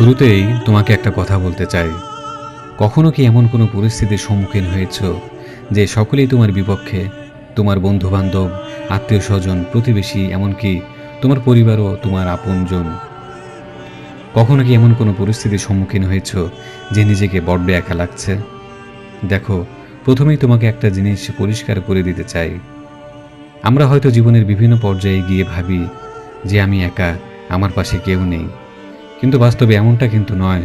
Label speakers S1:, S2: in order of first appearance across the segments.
S1: শুরুতেই তোমাকে একটা কথা বলতে চাই। কখনো কি এমন কোনো পরিস্থিতির সম্মুখীন হয়েছ যে সকলেই তোমার বিপক্ষে, তোমার বন্ধু বান্ধব আত্মীয় স্বজন প্রতিবেশী, এমনকি তোমার পরিবারও তোমার আপনজন? কখনো কি এমন কোনো পরিস্থিতির সম্মুখীন হয়েছ যে নিজেকে বড্ড একা লাগছে? দেখো, প্রথমেই তোমাকে একটা জিনিস পরিষ্কার করে দিতে চাই। আমরা হয়তো জীবনের বিভিন্ন পর্যায়ে গিয়ে ভাবি যে আমি একা, আমার পাশে কেউ নেই। কিন্তু বাস্তবে এমনটা কিন্তু নয়।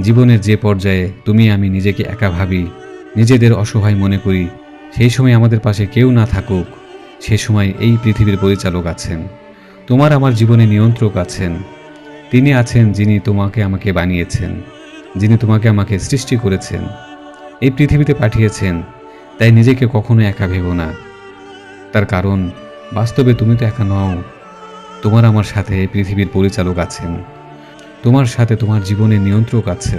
S1: জীবনের যে পর্যায়ে তুমি আমি নিজেকে একা ভাবি, নিজেদের অসহায় মনে করি, সেই সময় আমাদের পাশে কেউ না থাকুক, সে সময় এই পৃথিবীর পরিচালক আছেন। তোমার আমার জীবনে নিয়ন্ত্রক আছেন। তিনি আছেন যিনি তোমাকে আমাকে বানিয়েছেন, যিনি তোমাকে আমাকে সৃষ্টি করেছেন। এই পৃথিবীতে পাঠিয়েছেন, তাই নিজেকে কখনো একা ভেবো না। তার কারণ, বাস্তবে তুমি তো একা নও, তোমার আমার সাথে পৃথিবীর পরিচালক আছেন। তোমার সাথে তোমার জীবনের নিয়ন্ত্রক আছে।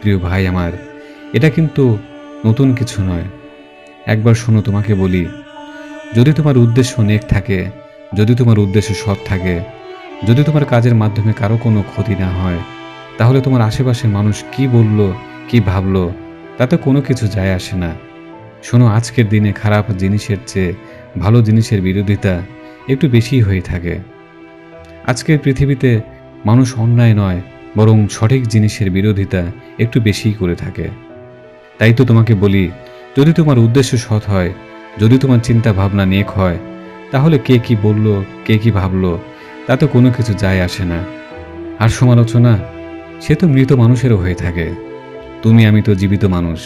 S1: প্রিয় ভাই আমার, এটা কিন্তু নতুন কিছু নয়। একবার শোনো, তোমাকে বলি, যদি তোমার উদ্দেশ্য নেক থাকে, যদি তোমার উদ্দেশ্য সৎ থাকে, যদি তোমার কাজের মাধ্যমে কারও কোনো ক্ষতি না হয়, তাহলে তোমার আশেপাশের মানুষ কি বলল, কি ভাবলো, তাতে কোনো কিছু যায় আসে না। শোনো, আজকের দিনে খারাপ জিনিসের চেয়ে ভালো জিনিসের বিরোধিতা একটু বেশিই হয়ে থাকে। আজকের পৃথিবীতে মানুষ অন্যায় নয়, বরং সঠিক জিনিসের বিরোধিতা একটু বেশিই করে থাকে। তাই তো তোমাকে বলি, যদি তোমার উদ্দেশ্য সৎ হয়, যদি তোমার চিন্তা ভাবনা নেক হয়, তাহলে কে কি বলল, কে কি ভাবলো তাতে কোনো কিছু যায় আসে না। আর সমালোচনা, সে তো মৃত মানুষেরও হয়ে থাকে। তুমি আমি তো জীবিত মানুষ।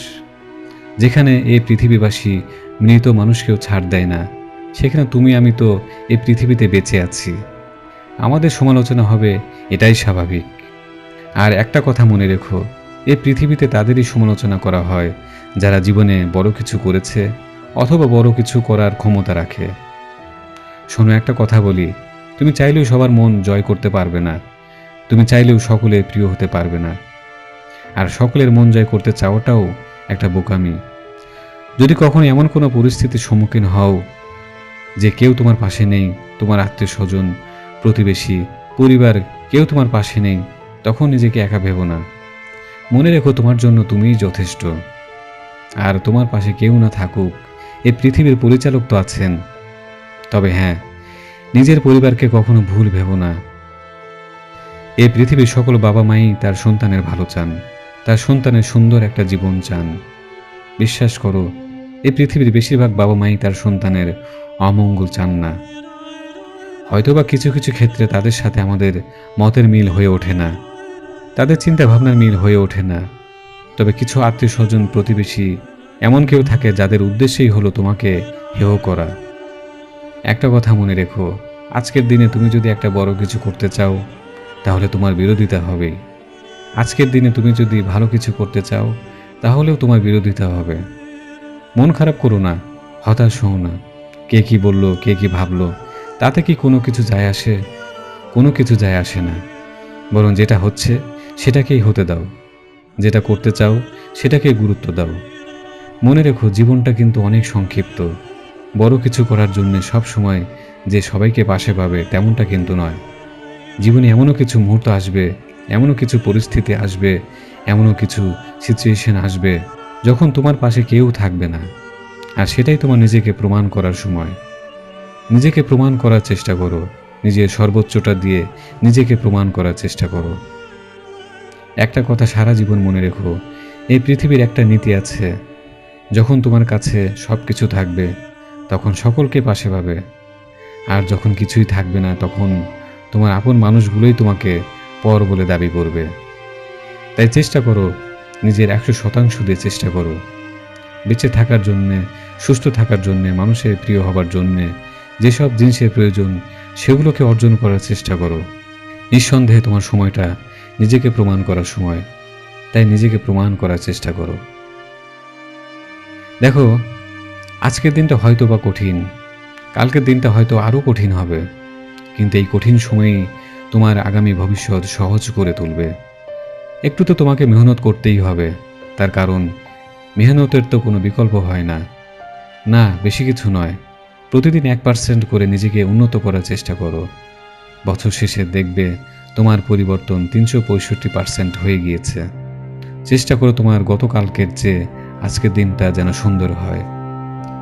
S1: যেখানে এই পৃথিবীবাসী মৃত মানুষকেও ছাড় দেয় না, সেখানে তুমি আমি তো এই পৃথিবীতে বেঁচে আছি। আমাদের সমালোচনা হবে, এটাই স্বাভাবিক। আর একটা কথা মনে রেখো এই পৃথিবীতে তাদেরই সমালোচনা করা হয়, যারা জীবনে বড় কিছু করেছে অথবা বড় কিছু করার ক্ষমতা রাখে। শোনো, একটা কথা বলি, তুমি চাইলেও সবার মন জয় করতে পারবে না, তুমি চাইলেও সকলের প্রিয় হতে পারবে না। আর সকলের মন জয় করতে চাওয়াটাও একটা বোকামি। যদি কখনো এমন কোনো পরিস্থিতির সম্মুখীন হও যে কেউ তোমার পাশে নেই, তোমার আত্মীয় স্বজন প্রতিবেশী, পরিবার, কেউ তোমার পাশে নেই, তখন নিজেকে একা ভেবো না। মনে রেখো তোমার জন্য তুমিই যথেষ্ট। আর তোমার পাশে কেউ না থাকুক এই পৃথিবীর পরিচালক তো আছেন। তবে হ্যাঁ নিজের পরিবারকে কখনো ভুল ভেবো না। এ পৃথিবীর সকল বাবা মাই তার সন্তানের ভালো চান, তার সন্তানের সুন্দর একটা জীবন চান। বিশ্বাস করো এই পৃথিবীর বেশিরভাগ বাবা মাই তার সন্তানের অমঙ্গল চান না। হয়তোবা কিছু কিছু ক্ষেত্রে তাদের সাথে আমাদের মতের মিল হয়ে ওঠে না। তাদের চিন্তা ভাবনার মিল হয়ে ওঠে না। তবে কিছু আত্মীয় স্বজন প্রতিবেশী এমন কেউ থাকে যাদের উদ্দেশ্যেই হলো তোমাকে হেয় করা। একটা কথা মনে রেখো, আজকের দিনে তুমি যদি একটা বড় কিছু করতে চাও, তাহলে তোমার বিরোধিতা হবেই আজকের দিনে তুমি যদি ভালো কিছু করতে চাও, তাহলেও তোমার বিরোধিতা হবে। মন খারাপ করো না, হতাশ হও না। কে কি বলল, কে কি ভাবলো তাতে কি কোনো কিছু যায় আসে? কোনো কিছু যায় আসে না। বরং যেটা হচ্ছে, সেটাকেই হতে দাও। যেটা করতে চাও, সেটাকেই গুরুত্ব দাও। মনে রেখো, জীবনটা কিন্তু অনেক সংক্ষিপ্ত। বড় কিছু করার জন্য সব সময় যে সবাইকে পাশে পাবে, তেমনটা কিন্তু নয়। জীবনে এমনও কিছু মুহূর্ত আসবে, এমনও কিছু পরিস্থিতি আসবে, এমনও কিছু সিচুয়েশন আসবে, যখন তোমার পাশে কেউ থাকবে না। আর সেটাই তোমার নিজেকে প্রমাণ করার সময়। নিজেকে প্রমাণ করার চেষ্টা করো। নিজের সর্বোচ্চটা দিয়ে নিজেকে প্রমাণ করার চেষ্টা করো। একটা কথা সারা জীবন মনে রেখো, এই পৃথিবীর একটা নীতি আছে। যখন তোমার কাছে সব কিছু থাকবে, তখন সকলকে পাশে পাবে। আর যখন কিছুই থাকবে না, তখন তোমার আপন মানুষগুলোই তোমাকে পর বলে দাবি করবে। তাই চেষ্টা করো, নিজের একশো শতাংশ দিয়ে চেষ্টা করো। বেঁচে থাকার জন্যে, সুস্থ থাকার জন্যে, মানুষের প্রিয় হবার জন্যে যেসব জিনিসের প্রয়োজন, সেগুলোকে অর্জন করার চেষ্টা করো। নিঃসন্দেহে তোমার সময়টা নিজেকে প্রমাণ করার সময়। তাই নিজেকে প্রমাণ করার চেষ্টা করো। দেখো, আজকের দিনটা হয়তো বা কঠিন, কালকের দিনটা হয়তো আরও কঠিন হবে, কিন্তু এই কঠিন সময়েই তোমার আগামী ভবিষ্যৎ সহজ করে তুলবে। একটু তো তোমাকে মেহনত করতেই হবে, তার কারণ মেহনতের তো কোনো বিকল্প হয় না। না, বেশি কিছু নয়। প্রতিদিন এক পার্সেন্ট করে নিজেকে উন্নত করার চেষ্টা করো। বছর শেষে দেখবে তোমার পরিবর্তন তিনশো পঁয়ষট্টি পার্সেন্ট হয়ে গিয়েছে। চেষ্টা করো তোমার গতকালকের চেয়ে আজকের দিনটা যেন সুন্দর হয়।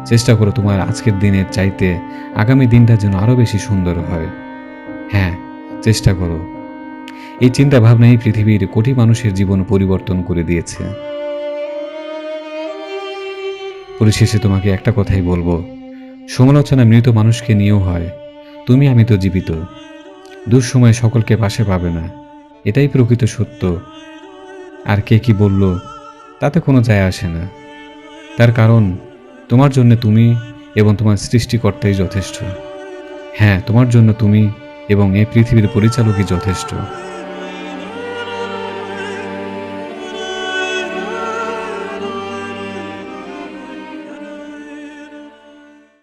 S1: চেষ্টা করো তোমার আজকের দিনের চাইতে আগামী দিনটা যেন আরও বেশি সুন্দর হয়। হ্যাঁ চেষ্টা করো। এই চিন্তা ভাবনাই পৃথিবীর কোটি মানুষের জীবন পরিবর্তন করে দিয়েছে। পরিশেষে তোমাকে একটা কথাই বলব। সমালোচনা মৃত মানুষকে নিয়েও হয়। তুমি আমি তো জীবিত। দুঃসময়ে সকলকে পাশে পাবে না। এটাই প্রকৃত সত্য। আর কে কি বলল, তাতে কোনো যায় আসে না। তার কারণ, তোমার জন্য তুমি এবং তোমার সৃষ্টিকর্তাই যথেষ্ট। হ্যাঁ তোমার জন্য তুমি এবং এই পৃথিবীর পরিচালকই যথেষ্ট।